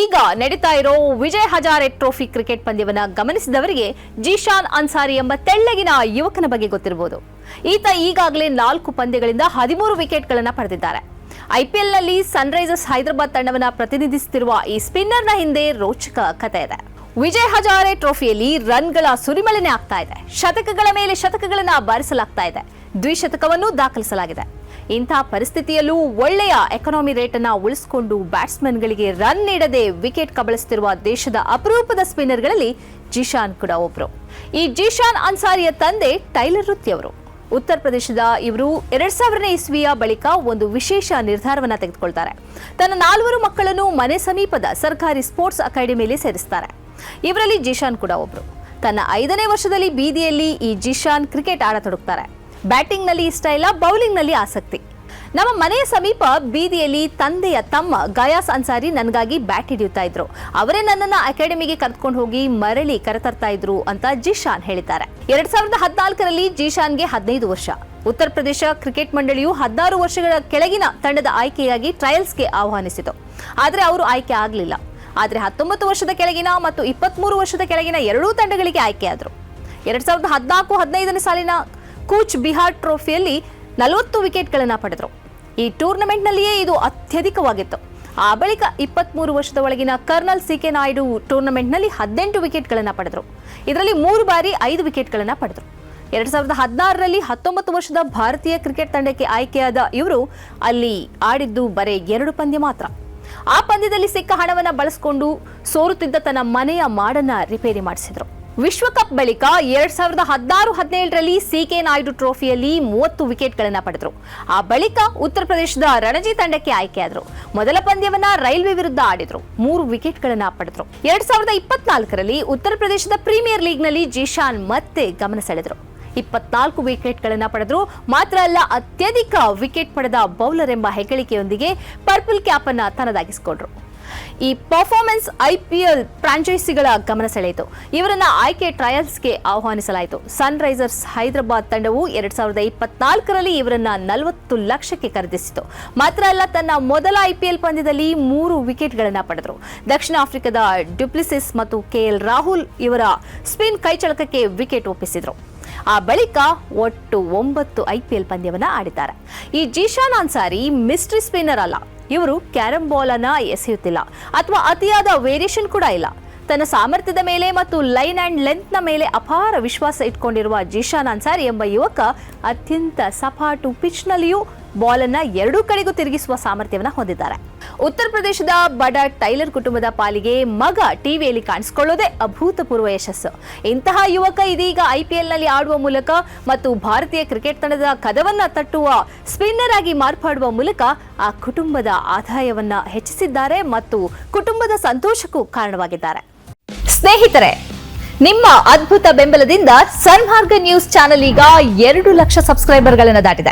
ಈಗ ನಡೀತಾ ಇರೋ ವಿಜಯ್ ಹಜಾರೆ ಟ್ರೋಫಿ ಕ್ರಿಕೆಟ್ ಪಂದ್ಯವನ್ನ ಗಮನಿಸಿದವರಿಗೆ ಜೀಶಾನ್ ಅನ್ಸಾರಿ ಎಂಬ ತೆಳ್ಳಗಿನ ಯುವಕನ ಬಗ್ಗೆ ಗೊತ್ತಿರಬಹುದು. ಈತ ಈಗಾಗಲೇ ನಾಲ್ಕು ಪಂದ್ಯಗಳಿಂದ ಹದಿಮೂರು ವಿಕೆಟ್ಗಳನ್ನು ಪಡೆದಿದ್ದಾರೆ. ಐಪಿಎಲ್ನಲ್ಲಿ ಸನ್ರೈಸರ್ಸ್ ಹೈದರಾಬಾದ್ ತಂಡವನ್ನ ಪ್ರತಿನಿಧಿಸುತ್ತಿರುವ ಈ ಸ್ಪಿನ್ನರ್ನ ಹಿಂದೆ ರೋಚಕ ಕಥೆ ಇದೆ. ವಿಜಯ್ ಹಜಾರೆ ಟ್ರೋಫಿಯಲ್ಲಿ ರನ್ಗಳ ಸುರಿಮಳನೆ ಆಗ್ತಾ ಇದೆ. ಶತಕಗಳ ಮೇಲೆ ಶತಕಗಳನ್ನು ಬಾರಿಸಲಾಗ್ತಾ ಇದೆ. ದ್ವಿಶತಕವನ್ನು ದಾಖಲಿಸಲಾಗಿದೆ. ಇಂತಹ ಪರಿಸ್ಥಿತಿಯಲ್ಲೂ ಒಳ್ಳೆಯ ಎಕನಾಮಿ ರೇಟ್ ಅನ್ನ ಉಳಿಸಿಕೊಂಡು ಬ್ಯಾಟ್ಸ್ಮನ್ಗಳಿಗೆ ರನ್ ನೀಡದೆ ವಿಕೆಟ್ ಕಬಳಿಸುತ್ತಿರುವ ದೇಶದ ಅಪರೂಪದ ಸ್ಪಿನ್ನರ್ಗಳಲ್ಲಿ ಜಿಶಾನ್ ಕೂಡ ಒಬ್ಬರು ಈ ಜಿಶಾನ್ ಅನ್ಸಾರಿಯ ತಂದೆ ಟೈಲರ್ ವೃತ್ತಿ ಅವರು. ಉತ್ತರ ಪ್ರದೇಶದ ಇವರು ಎರಡ್ ಸಾವಿರನೇ ಇಸ್ವಿಯ ಬಳಿಕ ಒಂದು ವಿಶೇಷ ನಿರ್ಧಾರವನ್ನು ತೆಗೆದುಕೊಳ್ತಾರೆ. ತನ್ನ ನಾಲ್ವರು ಮಕ್ಕಳನ್ನು ಮನೆ ಸಮೀಪದ ಸರ್ಕಾರಿ ಸ್ಪೋರ್ಟ್ಸ್ ಅಕಾಡೆಮಿಯಲ್ಲಿ ಸೇರಿಸ್ತಾರೆ. ಇವರಲ್ಲಿ ಜಿಶಾನ್ ಕೂಡ ಒಬ್ಬರು ತನ್ನ ಐದನೇ ವರ್ಷದಲ್ಲಿ ಬೀದಿಯಲ್ಲಿ ಈ ಜಿಶಾನ್ ಕ್ರಿಕೆಟ್ ಆಡತೊಡಗ್ತಾರೆ. ಬ್ಯಾಟಿಂಗ್ನಲ್ಲಿ ಇಷ್ಟ ಇಲ್ಲ ಬೌಲಿಂಗ್ನಲ್ಲಿ ಆಸಕ್ತಿ. ನಮ್ಮ ಮನೆಯ ಸಮೀಪ ಬೀದಿಯಲ್ಲಿ ತಂದೆಯ ತಮ್ಮ ಗಯಾಸ್ ಅನ್ಸಾರಿ ನನಗಾಗಿ ಬ್ಯಾಟ್ ಹಿಡಿಯುತ್ತಾ ಇದ್ರು. ಅವರೇ ನನ್ನನ್ನು ಅಕಾಡೆಮಿಗೆ ಕರೆದುಕೊಂಡು ಹೋಗಿ ಮರಳಿ ಕರೆತರ್ತಾ ಇದ್ರು ಅಂತ ಜಿಶಾನ್ ಹೇಳಿದ್ದಾರೆ. ಎರಡ್ ಸಾವಿರದ ಹದಿನಾಲ್ಕರಲ್ಲಿ ಜಿಶಾನ್ಗೆ ಹದಿನೈದು ವರ್ಷ. ಉತ್ತರ ಪ್ರದೇಶ ಕ್ರಿಕೆಟ್ ಮಂಡಳಿಯು ಹದಿನಾರು ವರ್ಷಗಳ ಕೆಳಗಿನ ತಂಡದ ಆಯ್ಕೆಯಾಗಿ ಟ್ರಯಲ್ಸ್ಗೆ ಆಹ್ವಾನಿಸಿತು. ಆದರೆ ಅವರು ಆಯ್ಕೆ ಆಗಲಿಲ್ಲ. ಆದರೆ ಹತ್ತೊಂಬತ್ತು ವರ್ಷದ ಕೆಳಗಿನ ಮತ್ತು ಇಪ್ಪತ್ಮೂರು ವರ್ಷದ ಕೆಳಗಿನ ಎರಡೂ ತಂಡಗಳಿಗೆ ಆಯ್ಕೆಯಾದರು. ಎರಡ್ ಸಾವಿರದ ಹದಿನಾಲ್ಕು ಹದಿನೈದನೇ ಸಾಲಿನ ಕೂಚ್ ಬಿಹಾರ್ ಟ್ರೋಫಿಯಲ್ಲಿ ನಲವತ್ತು ವಿಕೆಟ್ಗಳನ್ನು ಪಡೆದರು. ಈ ಟೂರ್ನಮೆಂಟ್ನಲ್ಲಿಯೇ ಇದು ಅತ್ಯಧಿಕವಾಗಿತ್ತು. ಆ ಬಳಿಕ ಇಪ್ಪತ್ಮೂರು ವರ್ಷದ ಒಳಗಿನ ಕರ್ನಲ್ ಸಿ ಕೆ ನಾಯ್ಡು ಟೂರ್ನಮೆಂಟ್ನಲ್ಲಿ ಹದಿನೆಂಟು ವಿಕೆಟ್ಗಳನ್ನು ಪಡೆದರು. ಇದರಲ್ಲಿ ಮೂರು ಬಾರಿ ಐದು ವಿಕೆಟ್ಗಳನ್ನು ಪಡೆದರು. ಎರಡು ಸಾವಿರದ ಹದಿನಾರರಲ್ಲಿ ಹತ್ತೊಂಬತ್ತು ವರ್ಷದ ಭಾರತೀಯ ಕ್ರಿಕೆಟ್ ತಂಡಕ್ಕೆ ಆಯ್ಕೆಯಾದ ಇವರು ಅಲ್ಲಿ ಆಡಿದ್ದು ಬರೇ ಎರಡು ಪಂದ್ಯ ಮಾತ್ರ. ಆ ಪಂದ್ಯದಲ್ಲಿ ಸಿಕ್ಕ ಹಣವನ್ನು ಬಳಸಿಕೊಂಡು ಸೋರುತ್ತಿದ್ದ ತನ್ನ ಮನೆಯ ಮಾಡನ್ನ ರಿಪೇರಿ ಮಾಡಿಸಿದ್ರು. ವಿಶ್ವಕಪ್ ಬಳಿಕ ಎರಡ್ ಸಾವಿರದ ಹದಿನಾರು ಹದಿನೇಳರಲ್ಲಿ ಸಿಕೆ ನಾಯ್ಡು ಟ್ರೋಫಿಯಲ್ಲಿ ಮೂವತ್ತು ವಿಕೆಟ್ಗಳನ್ನು ಪಡೆದರು. ಆ ಬಳಿಕ ಉತ್ತರ ಪ್ರದೇಶದ ರಣಜಿ ತಂಡಕ್ಕೆ ಆಯ್ಕೆಯಾದರು. ಮೊದಲ ಪಂದ್ಯವನ್ನ ರೈಲ್ವೆ ವಿರುದ್ಧ ಆಡಿದರು. ಮೂರು ವಿಕೆಟ್ಗಳನ್ನು ಪಡೆದರು. ಎರಡ್ ಸಾವಿರದ ಇಪ್ಪತ್ನಾಲ್ಕರಲ್ಲಿ ಉತ್ತರ ಪ್ರದೇಶದ ಪ್ರೀಮಿಯರ್ ಲೀಗ್ನಲ್ಲಿ ಜಿಶಾನ್ ಮತ್ತೆ ಗಮನ ಸೆಳೆದರು. ಇಪ್ಪತ್ನಾಲ್ಕು ವಿಕೆಟ್ಗಳನ್ನು ಪಡೆದರು. ಮಾತ್ರ ಅಲ್ಲ, ಅತ್ಯಧಿಕ ವಿಕೆಟ್ ಪಡೆದ ಬೌಲರ್ ಎಂಬ ಹೆಗ್ಗಳಿಕೆಯೊಂದಿಗೆ ಪರ್ಪಲ್ ಕ್ಯಾಪ್ ಅನ್ನು ತನ್ನದಾಗಿಸಿಕೊಂಡ್ರು. ಈ ಪರ್ಫಾರ್ಮೆನ್ಸ್ ಐ ಪಿ ಎಲ್ ಫ್ರಾಂಚೈಸಿಗಳ ಗಮನ ಸೆಳೆಯಿತು. ಇವರನ್ನ ಆಯ್ಕೆ ಟ್ರಯಲ್ಸ್ಗೆ ಆಹ್ವಾನಿಸಲಾಯಿತು. ಸನ್ ರೈಸರ್ಸ್ ಹೈದರಾಬಾದ್ ತಂಡವು ಎರಡ್ ಸಾವಿರದ ಇಪ್ಪತ್ನಾಲ್ಕರಲ್ಲಿ ಇವರನ್ನ ನಲವತ್ತು ಲಕ್ಷಕ್ಕೆ ಖರೀದಿಸಿತು. ಮಾತ್ರ ಅಲ್ಲ, ತನ್ನ ಮೊದಲ ಐಪಿಎಲ್ ಪಂದ್ಯದಲ್ಲಿ ಮೂರು ವಿಕೆಟ್ಗಳನ್ನ ಪಡೆದರು. ದಕ್ಷಿಣ ಆಫ್ರಿಕಾದ ಡ್ಯುಪ್ಲಿಸಿಸ್ ಮತ್ತು ಕೆಎಲ್ ರಾಹುಲ್ ಇವರ ಸ್ಪಿನ್ ಕೈಚಳಕಕ್ಕೆ ವಿಕೆಟ್ ಒಪ್ಪಿಸಿದರು. ಆ ಬಳಿಕ ಒಟ್ಟು ಒಂಬತ್ತು ಐಪಿಎಲ್ ಪಂದ್ಯವನ್ನ ಆಡಿದ್ದಾರೆ. ಈ ಜೀಶಾನ್ ಅನ್ಸಾರಿ ಮಿಸ್ಟ್ರಿ ಸ್ಪಿನ್ನರ್ ಅಲ್ಲ. ಇವರು ಕ್ಯಾರಂ ಬಾಲ್ ಅನ್ನ ಎಸೆಯುತ್ತಿಲ್ಲ ಅಥವಾ ಅತಿಯಾದ ವೇರಿಯೇಷನ್ ಕೂಡ ಇಲ್ಲ. ತನ್ನ ಸಾಮರ್ಥ್ಯದ ಮೇಲೆ ಮತ್ತು ಲೈನ್ ಅಂಡ್ ಲೆಂತ್ನ ಮೇಲೆ ಅಪಾರ ವಿಶ್ವಾಸ ಇಟ್ಕೊಂಡಿರುವ ಜಿಶಾನ್ ಅನ್ಸಾರಿ ಎಂಬ ಯುವಕ ಅತ್ಯಂತ ಸಪಾಟು ಪಿಚ್ ನಲ್ಲಿಯೂ ಬಾಲ್ ಅನ್ನ ಎರಡೂ ಕಡೆಗೂ ತಿರುಗಿಸುವ ಸಾಮರ್ಥ್ಯವನ್ನ ಹೊಂದಿದ್ದಾರೆ. ಉತ್ತರ ಪ್ರದೇಶದ ಬಡ ಟೈಲರ್ ಕುಟುಂಬದ ಪಾಲಿಗೆ ಮಗ ಟಿವಿಯಲ್ಲಿ ಕಾಣಿಸಿಕೊಳ್ಳೋದೇ ಅಭೂತಪೂರ್ವ ಯಶಸ್ಸು. ಇಂತಹ ಯುವಕ ಇದೀಗ ಐಪಿಎಲ್ನಲ್ಲಿ ಆಡುವ ಮೂಲಕ ಮತ್ತು ಭಾರತೀಯ ಕ್ರಿಕೆಟ್ ತಂಡದ ಕದವನ್ನ ತಟ್ಟುವ, ಸ್ಪಿನ್ನರ್ ಆಗಿ ಮಾರ್ಪಾಡುವ ಮೂಲಕ ಆ ಕುಟುಂಬದ ಆದಾಯವನ್ನ ಹೆಚ್ಚಿಸಿದ್ದಾರೆ ಮತ್ತು ಕುಟುಂಬದ ಸಂತೋಷಕ್ಕೂ ಕಾರಣವಾಗಿದ್ದಾರೆ. ಸ್ನೇಹಿತರೆ, ನಿಮ್ಮ ಅದ್ಭುತ ಬೆಂಬಲದಿಂದ ಸನ್ಮಾರ್ಗ ನ್ಯೂಸ್ ಚಾನೆಲ್ ಈಗ ಎರಡು ಲಕ್ಷ ಸಬ್ಸ್ಕ್ರೈಬರ್ಗಳನ್ನು ದಾಟಿದೆ.